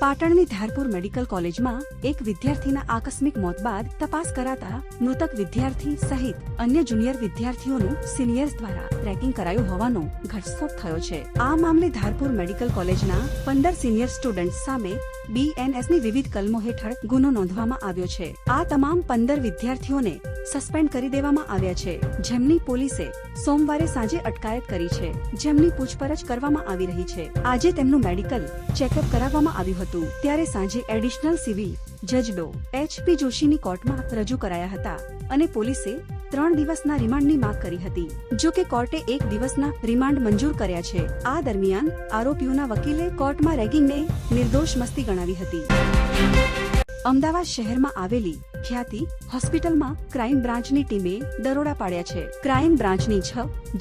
પાટણની ધારપુર મેડિકલ કોલેજમાં એક વિદ્યાર્થીના આકસ્મિક મોત બાદ તપાસ કરાતા મૃતક વિદ્યાર્થી સહિત અન્ય જુનિયર વિદ્યાર્થીઓનું સિનિયર્સ દ્વારા રેકિંગ કરાયું હોવાનો ઘટસ્ફોટ થયો છે. આ મામલે ધારપુર મેડિકલ કોલેજના પંદર સિનિયર સ્ટુડન્ટ્સ સામે બીએનએસની વિવિધ કલમો હેઠળ ગુનો નોંધવામાં આવ્યો છે. આ તમામ પંદર વિદ્યાર્થીઓને સસ્પેન્ડ કરી દેવામાં આવ્યા છે. જેમની પોલીસે સોમવારે સાંજે અટકાયત કરી છે. જેમની પૂછપરછ કરવામાં આવી રહી છે. આજે તેમનું મેડિકલ ચેકઅપ કરાવવામાં આવ્યું હતું. ત્યારે સાંજે એડિશનલ સિવિલ જજ ડો એચપી જોશીની કોર્ટમાં રજૂ કરાયા હતા અને પોલીસે ત્રણ દિવસના રિમાન્ડની માંગ કરી હતી. જો કે કોર્ટે એક દિવસના રિમાન્ડ મંજૂર કર્યા છે. આ દરમિયાન આરોપીઓના વકીલે કોર્ટમાં રેગિંગને નિર્દોષ મસ્તી ગણાવી હતી. અમદાવાદ શહેરમાં આવેલી ખ્યાતિ હોસ્પિટલમાં ક્રાઇમ બ્રાન્ચની ટીમે દરોડા પાડ્યા છે. ક્રાઇમ બ્રાન્ચની છ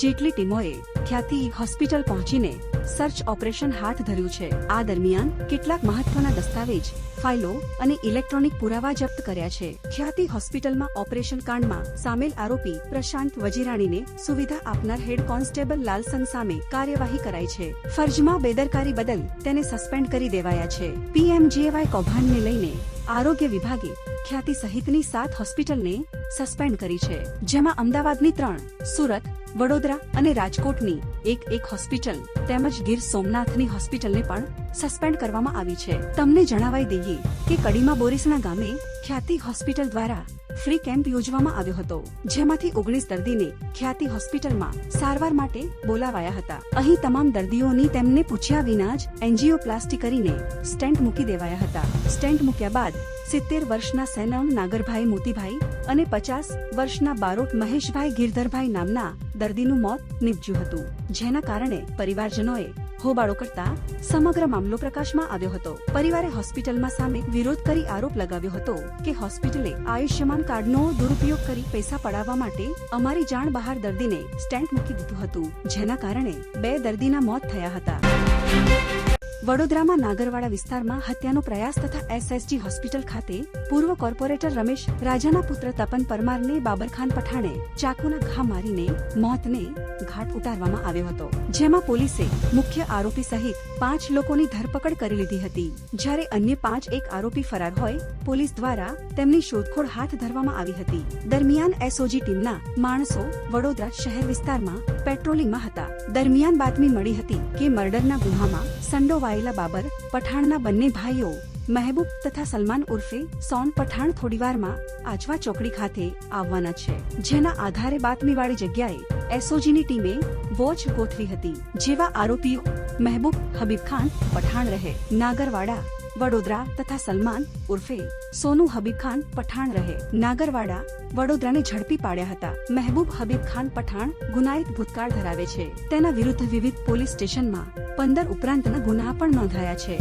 જેટલી ટીમોએ ખ્યાતિ હોસ્પિટલ પહોંચીને સર્ચ ઓપરેશન હાથ ધર્યું છે. આ દરમિયાન કેટલાક મહત્વના દસ્તાવેજ, ફાઇલો અને ઇલેક્ટ્રોનિક પુરાવા જપ્ત કર્યા છે. ખ્યાતિ હોસ્પિટલમાં ઓપરેશન કાંડમાં સામેલ આરોપી પ્રશાંત વજીરાણીને સુવિધા આપનાર હેડ કોન્સ્ટેબલ લાલસન સામે કાર્યવાહી કરાઈ છે. ફરજમાં બેદરકારી બદલ તેને સસ્પેન્ડ કરી દેવાયા છે. પીએમજીએવાય કૌભાંડને લઈને આરોગ્ય વિભાગે ખ્યાતિ સહિતની સાત હોસ્પિટલને સસ્પેન્ડ કરી છે. જેમાં અમદાવાદની ત્રણ, સુરત, વડોદરા અને રાજકોટની એક એક હોસ્પિટલ તેમજ ગીર સોમનાથની હોસ્પિટલને પણ સસ્પેન્ડ કરવામાં આવી છે. તમને જણાવાઈ દઈએ કે કડીમાં બોરીસણા ગામે ખ્યાતિ હોસ્પિટલ દ્વારા ફ્રી કેમ્પ યોજવામાં આવ્યો હતો, જેમાંથી ઓગણીસ દર્દીને ખ્યાતિ હોસ્પિટલમાં સારવાર માટે બોલાવાયા હતા. અહીં તમામ દર્દીઓની તેમને પૂછ્યા વિના જ એન્જિયોપ્લાસ્ટી કરીને સ્ટેન્ટ મૂકી દેવાયા હતા. સ્ટેન્ટ મૂક્યા બાદ સિત્તેર વર્ષના સેનમ નાગરભાઈ મોતીભાઈ અને પચાસ વર્ષના બારોટ મહેશભાઈ ગિરધરભાઈ નામના દર્દીનું મોત નીપજ્યું હતું, જેના કારણે પરિવારજનોએ હોબાળો કરતા સમગ્ર મામલો પ્રકાશમાં આવ્યો હતો. પરિવારે હોસ્પિટલમાં સામે વિરોધ કરી આરોપ લગાવ્યો હતો કે હોસ્પિટલે આયુષ્યમાન કાર્ડનો દુરુપયોગ કરી પૈસા પડાવવા માટે અમારી જાણ બહાર દર્દીને સ્ટેન્ટ મૂકી દીધું હતું, જેના કારણે બે દર્દીના મોત થયા હતા. વડોદરામાં નાગરવાડા વિસ્તારમાં હત્યાનો પ્રયાસ તથા એસએસજી હોસ્પિટલ ખાતે પૂર્વ કોર્પોરેટર રમેશ રાજાના પુત્ર તપન પરમારને બાબરખાન પઠાણે ચાકુના ઘા મારીને મોતને ઘાટ ઉતારવામાં આવ્યો હતો, જેમાં પોલીસે મુખ્ય આરોપી સહિત પાંચ લોકોની ધરપકડ કરી લીધી હતી. જ્યારે અન્ય પાંચ એક આરોપી ફરાર હોય, પોલીસ દ્વારા તેમની શોધખોળ હાથ ધરવામાં આવી હતી. દરમિયાન એસઓજી ટીમના માણસો વડોદરા શહેર વિસ્તારમાં પેટ્રોલિંગમાં હતા. દરમિયાન બાતમી મળી હતી કે મર્ડરના ગુનામાં સંડોવાયેલા બાબર, પઠાણના બંને ભાઈઓ, મહેબૂબ તથા સલમાન ઉર્ફે સોન પઠાણ થોડીવારમાં આજવા ચોકડી ખાતે આવવાના છે. જેના આધારે બાતમીવાળી જગ્યાએ એસઓજીની ટીમે વોચ ગોઠવી હતી. જેવા આરોપીઓ મહેબૂબ હબીબ ખાન પઠાણ રહે. નાગરવાડા વડોદરા તથા સલમાન ઉર્ફે સોનુ હબીબ ખાન પઠાણ રહે. નાગરવાડા વડોદરાને ઝડપી પાડ્યા હતા. મહેબૂબ હબીબ ખાન પઠાણ ગુનાહિત ભૂતકાળ ધરાવે છે. તેના વિરુદ્ધ વિવિધ પોલીસ સ્ટેશનમાં પંદર ઉપરાંતના ગુના પણ નોંધાયા છે.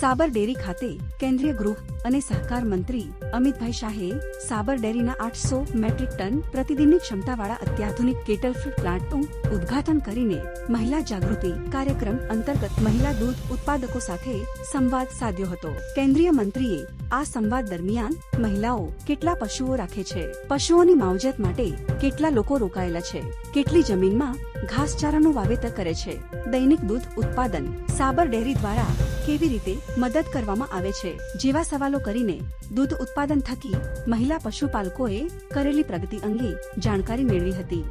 સાબર ડેરી ખાતે કેન્દ્રીય ગૃહ અને સહકાર મંત્રી અમિતભાઈ શાહે સાબર ડેરીના આઠસો મેટ્રિક ટન પ્રતિદિનની ક્ષમતાવાળા અત્યાધુનિક કેટલ ફીડ પ્લાન્ટનું ઉદ્ઘાટન કરીને મહિલા જાગૃતિ કાર્યક્રમ અંતર્ગત મહિલા દૂધ ઉત્પાદકો સાથે સંવાદ સાધ્યો હતો. કેન્દ્રીય મંત્રીએ આ સંવાદ દરમિયાન મહિલાઓ કેટલા પશુઓ રાખે છે? પશુઓની માવજત માટે કેટલા લોકો રોકાયેલા છે? કેટલી જમીનમાં ઘાસચારાનું વાવેતર કરે છે. દૈનિક દૂધ ઉત્પાદન સાબર ડેરી દ્વારા કેવી રીતે મદદ કરવામાં આવે છે? જેવા સવાલો કરીને દૂધ ઉત્પાદન થકી મહિલા પશુપાલકોએ કરેલી પ્રગતિ અંગે જાણકારી મેળવી હતી.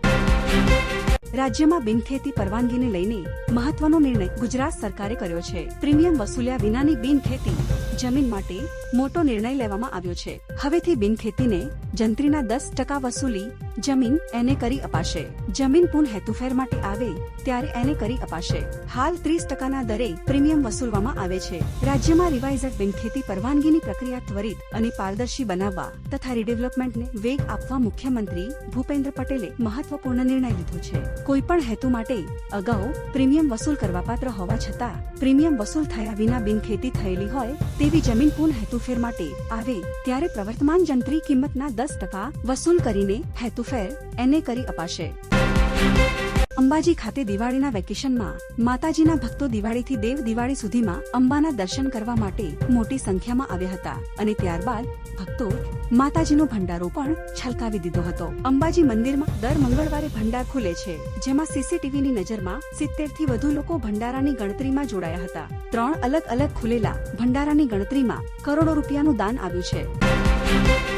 રાજ્યમાં બિનખેતી પરવાનગીને લઈને મહત્વનો નિર્ણય ગુજરાત સરકારે કર્યો છે. પ્રીમિયમ વસૂલ્યા વિનાની બિનખેતી જમીન માટે મોટો નિર્ણય લેવામાં આવ્યો છે. હવેથી બિનખેતીને જંત્રીના દસ ટકા વસૂલી જમીન એને કરી અપાશે. જમીન પુન હેતુફેર માટે આવે, ત્યારે એને કરી અપાશે. હાલ ત્રીસ ટકાના દરે પ્રીમિયમ વસૂલવામાં આવે છે. રાજ્યમાં રિવાઇઝડ બિનખેતી પરવાનગીની પ્રક્રિયા ત્વરિત અને પારદર્શી બનાવવા તથા રીડેવલપમેન્ટને વેગ આપવા મુખ્યમંત્રી ભૂપેન્દ્ર પટેલે મહત્વપૂર્ણ નિર્ણય લીધો છે. કોઈ પણ હેતુ માટે અગાઉ પ્રીમિયમ વસૂલ કરવાપાત્ર હોવા છતાં, પ્રીમિયમ વસૂલ થયા વિના બિનખેતી થયેલી હોય તેવી જમીન પુન હેતુફેર માટે આવે, ત્યારે પ્રવર્તમાન જંત્રી કિંમતના દસ ટકા વસૂલ કરીને હેતુફેર એને કરી અપાશે. અંબાજી ખાતે દિવાળીના વેકેશનમાં માતાજીના ભક્તો દિવાળીથી દેવ દિવાળી સુધીમાં અંબાના દર્શન કરવા માટે મોટી સંખ્યામાં આવ્યા હતા અને ત્યારબાદ ભક્તો માતાજીનો ભંડારો પણ છલકાવી દીધો હતો. અંબાજી મંદિરમાં દર મંગળવારે ભંડાર ખુલે છે, જેમાં સીસીટીવીની નજરમાં સિત્તેરથી વધુ લોકો ભંડારાની ગણતરીમાં જોડાયા હતા. ત્રણ અલગ અલગ ખુલેલા ભંડારાની ગણતરીમાં કરોડો રૂપિયાનું દાન આવ્યું છે.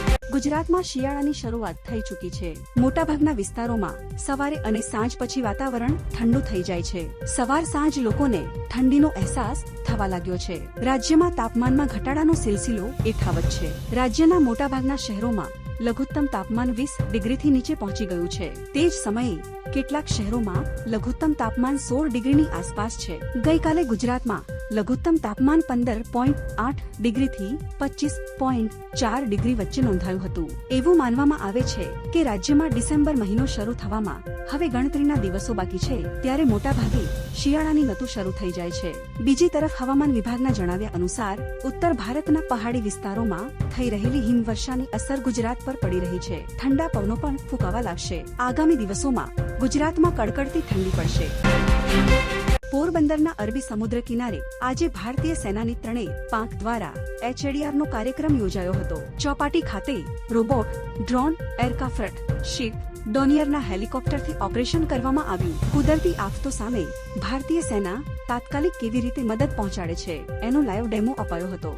ગુજરાતમાં શિયાળાની શરૂઆત થઈ ચૂકી છે. મોટાભાગના વિસ્તારોમાં સવારે અને સાંજ પછી વાતાવરણ ઠંડુ થઈ જાય છે. સવાર સાંજ લોકોને ઠંડીનો અહેસાસ થવા લાગ્યો છે. રાજ્યમાં તાપમાનમાં ઘટાડાનો સિલસિલો યથાવત છે. રાજ્યના મોટાભાગના શહેરોમાં લઘુત્તમ તાપમાન વીસ ડિગ્રીથી નીચે પહોંચી ગયું છે. તે જ સમયે કેટલાક શહેરોમાં લઘુત્તમ તાપમાન સોળ ડિગ્રીની આસપાસ છે. ગઈકાલે ગુજરાતમાં લઘુત્તમ તાપમાન પંદર પોઈન્ટ આઠ ડિગ્રીથી પચીસ પોઈન્ટ ચાર ડિગ્રી વચ્ચે નોંધાયું હતું. એવું માનવામાં આવે છે કે રાજ્યમાં ડિસેમ્બર મહિનો શરૂ થવામાં હવે ગણતરીના દિવસો બાકી છે, ત્યારે મોટાભાગે શિયાળાની નતુ શરૂ થઈ જાય છે. બીજી તરફ હવામાન વિભાગના જણાવ્યા અનુસાર, ઉત્તર ભારતના પહાડી વિસ્તારોમાં થઈ રહેલી હિમવર્ષાની અસર ગુજરાત પર પડી રહી છે. ઠંડા પવનો પણ ફૂંકાવા લાગશે. આગામી દિવસોમાં ગુજરાતમાં કડકડતી ઠંડી પડશે. પોરબંદરના અરબી સમુદ્ર કિનારે આજે ભારતીય સેનાની ત્રણેય પાંખ દ્વારા એચએડીઆર નો કાર્યક્રમ યોજાયો હતો. ચોપાટી ખાતે રોબોટ, ડ્રોન, એરક્રાફ્ટ, શિપ, ડોનિયરના હેલિકોપ્ટરથી ઓપરેશન કરવામાં આવ્યું. કુદરતી આફતો સામે ભારતીય સેના તાત્કાલિક કેવી રીતે મદદ પહોંચાડે છે? એનો લાઈવ ડેમો અપાયો હતો.